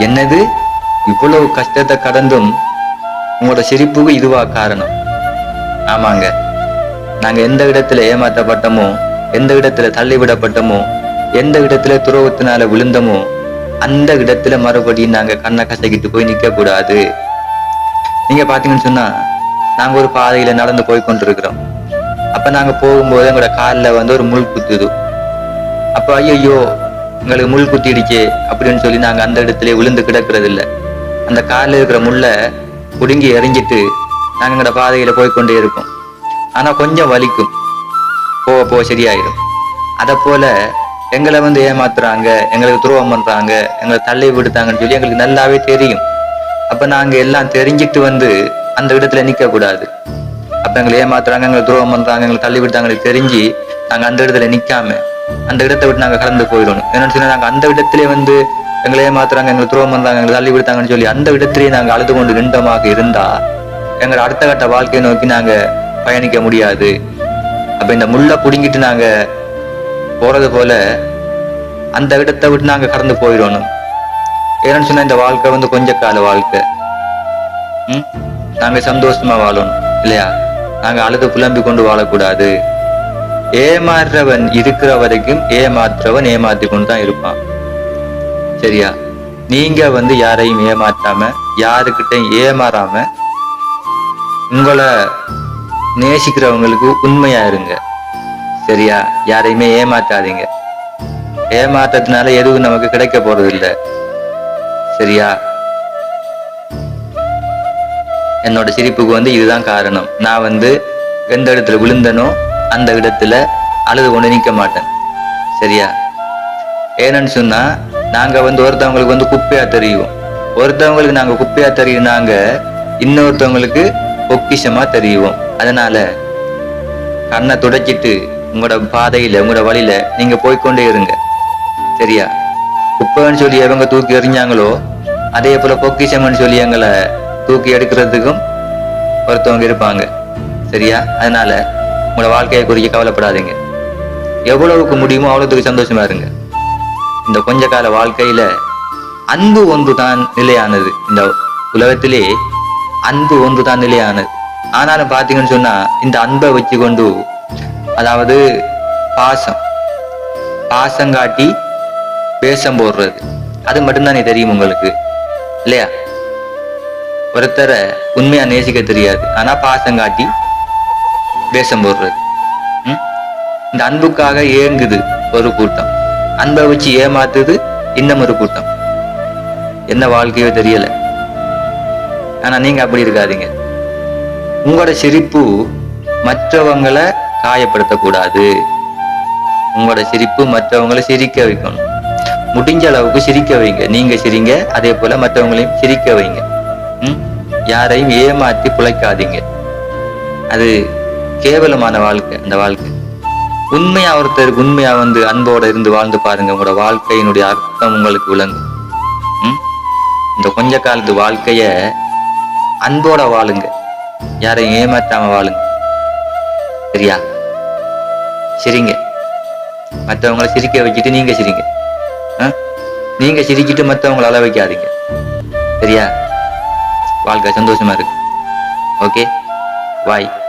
என்னது? இவ்வளவு கஷ்டத்தை கடந்தும் உங்களோட சிரிப்புக்கு இதுவா காரணம்? ஆமாங்க. நாங்க எந்த இடத்துல ஏமாற்றப்பட்டோமோ எந்த இடத்துல தள்ளிவிடப்பட்டமோ எந்த இடத்துல துரோகத்தினால விழுந்தமோ அந்த இடத்துல மறுபடியும் நாங்க கண்ணை கசக்கிட்டு போய் நிக்க கூடாது நீங்க பாத்தீங்கன்னு சொன்னா நாங்க ஒரு பாதையில நடந்து போய் கொண்டிருக்கிறோம். அப்ப நாங்க போகும்போது எங்களோட காலில் வந்து ஒரு முள் குத்துது. அப்ப ஐயோ எங்களுக்கு முள் குத்திடுச்சு அப்படின்னு சொல்லி நாங்க அந்த இடத்துல விழுந்து கிடக்கிறது இல்ல அந்த காலில் இருக்கிற முள்ளை குடுங்கி எறிஞ்சிட்டு நாங்க எங்களோட பாதையில போய் கொண்டே இருப்போம் ஆனா கொஞ்சம் வலிக்கும். போக போக சரியாயிடும். அதை போல எங்களை வந்து ஏமாத்துறாங்க எங்களுக்கு துரோகம் பண்றாங்க எங்களை தள்ளி விடுத்தாங்கன்னு சொல்லி எங்களுக்கு நல்லாவே தெரியும். அப்ப நாங்க எல்லாம் தெரிஞ்சிட்டு வந்து அந்த இடத்துல நிக்க கூடாது அப்ப எங்களை ஏமாத்துறாங்க எங்களை துரோகம் பண்றாங்க எங்களை தள்ளி விடுத்தாங்கன்னு தெரிஞ்சு நாங்க அந்த இடத்துல நிக்காம அந்த இடத்தை விட்டு நாங்க கடந்து போயிடணும். என்னன்னு சொன்னா நாங்க அந்த இடத்திலே வந்து எங்களை ஏமாத்துறாங்க எங்களை துரோகம் பண்றாங்க எங்களை தள்ளி விடுத்தாங்கன்னு சொல்லி அந்த இடத்திலேயே நாங்க அழுது கொண்டு நின்றமாக இருந்தா எங்களை அடுத்த கட்ட வாழ்க்கையை நோக்கி நாங்க பயணிக்க முடியாது. அப்ப இந்த முள்ளை பிடுங்கிட்டு நாங்க போறது போல அந்த இடத்தை விட்டு நாங்க கடந்து போயிடணும். ஏன்னு சொன்னா இந்த வாழ்க்கை வந்து கொஞ்ச கால வாழ்க்கை. ம்? நாங்க சந்தோஷமா வாழணும் இல்லையா? நாங்க அழுது புலம்பி கொண்டு வாழக்கூடாது. ஏமாறுறவன் இருக்கிற வரைக்கும் ஏமாற்றுறவன் ஏமாத்தி கொண்டு தான் இருப்பான். சரியா? நீங்க வந்து யாரையும் ஏமாற்றாம யாருக்கிட்டையும் ஏமாறாம உங்களை நேசிக்கிறவங்களுக்கு உண்மையா இருங்க. சரியா? யாரையுமே ஏமாற்றாதீங்க ஏமாற்றத்தினால எதுவும் நமக்கு கிடைக்க போறது இல்லை சரியா? என்னோட சிரிப்புக்கு வந்து இதுதான் காரணம். நான் வந்து எந்த இடத்துல விழுந்தனோ அந்த இடத்துல அழுது கொண்டு நிற்க மாட்டேன். சரியா? ஏன்னு சொன்னா நாங்க வந்து ஒருத்தவங்களுக்கு வந்து குப்பையா தெரியும் ஒருத்தவங்களுக்கு நாங்க குப்பையா தெரியும் நாங்க இன்னொருத்தவங்களுக்கு பொக்கிஷமா தெரியும் அதனால கண்ணை துடைச்சிட்டு உங்களோட பாதையில உங்களோட வழியில நீங்க போய்க்கொண்டே இருங்க. சரியா? குப்பைன்னு சொல்லி எவங்க தூக்கி எறிஞ்சாங்களோ அதே போல பொக்கிஷம்னு சொல்லி எங்களை தூக்கி எடுக்கிறதுக்கும் ஒருத்தவங்க இருப்பாங்க. சரியா? அதனால உங்களோட வாழ்க்கையை குறித்து கவலைப்படாதீங்க. எவ்வளவுக்கு முடியுமோ அவ்வளோத்துக்கு சந்தோஷமா இருங்க. இந்த கொஞ்ச கால வாழ்க்கையில அன்பு ஒன்று தான் நிலையானது. இந்த உலகத்திலே அன்பு ஒன்று தான் நிலையானது. ஆனாலும் பார்த்தீங்கன்னு சொன்னா இந்த அன்பை வச்சு கொண்டு அதாவது பாசம் பாசம் காட்டி பேசம் போடுறது. அது மட்டும்தானே தெரியும் உங்களுக்கு? இல்லையா? ஒருத்தரை உண்மையா நேசிக்க தெரியாது. ஆனா பாசம் காட்டி வேஷம் போடுறது. ம்? இந்த அன்புக்காக ஏங்குது ஒரு கூட்டம். அன்பை வச்சு ஏமாத்துது இன்னும் ஒரு கூட்டம். என்ன வாழ்க்கையோ தெரியல. ஆனா நீங்க அப்படி இருக்காதீங்க. உங்களோட சிரிப்பு மற்றவங்களை காயப்படுத்தக்கூடாது. உங்களோட சிரிப்பு மற்றவங்களை சிரிக்க வைக்கணும். முடிஞ்ச அளவுக்கு சிரிக்க வைங்க. நீங்க சிரிங்க அதே போல மற்றவங்களையும் சிரிக்க வைங்க. ம்? யாரையும் ஏமாத்தி பிழைக்காதீங்க. அது கேவலமான வாழ்க்கை அந்த வாழ்க்கை. உண்மையா ஒருத்தருக்கு உண்மையா வந்து அன்போட இருந்து வாழ்ந்து பாருங்க. உங்களோட வாழ்க்கையினுடைய அர்த்தம் உங்களுக்கு விளங்கும். ம்? இந்த கொஞ்ச காலத்து வாழ்க்கைய அன்போட வாழுங்க. யாரையும் ஏமாற்றாம வாழுங்க. சரியா? சிரிங்க. மற்றவங்களை சிரிக்க வச்சுட்டு நீங்க சிரிங்க. நீங்க சிரிக்கிட்டு மற்றவங்களை அள வைக்காதீங்க. சரியா? வாழ்க்கை சந்தோஷமா இருக்கு. ஓகே? பாய்.